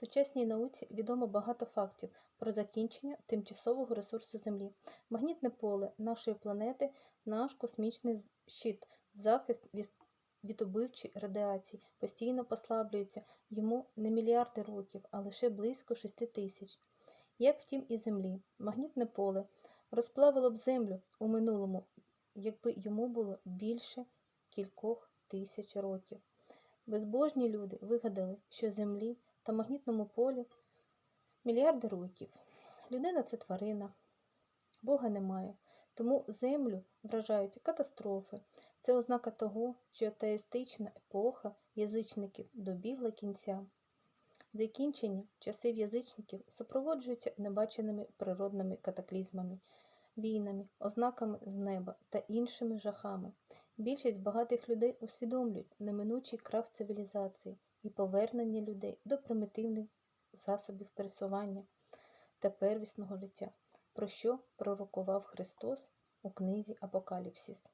Сучасній науці відомо багато фактів про закінчення тимчасового ресурсу Землі. Магнітне поле нашої планети наш космічний щит, захист від, убивчої радіації постійно послаблюється йому не мільярди років, а лише близько 6 тисяч. Як втім і Землі, магнітне поле розплавило б Землю у минулому, якби йому було більше кількох тисяч років. Безбожні люди вигадали, що Землі та магнітному полю мільярди років. Людина це тварина, Бога немає. Тому землю вражають катастрофи. Це ознака того, що атеїстична епоха язичників добігла кінця. Закінчення часів язичників супроводжуються небаченими природними катаклізмами, війнами, ознаками з неба та іншими жахами. Більшість багатих людей усвідомлюють неминучий крах цивілізації і повернення людей до примітивних засобів пересування та первісного життя, про що пророкував Христос у книзі Апокаліпсис.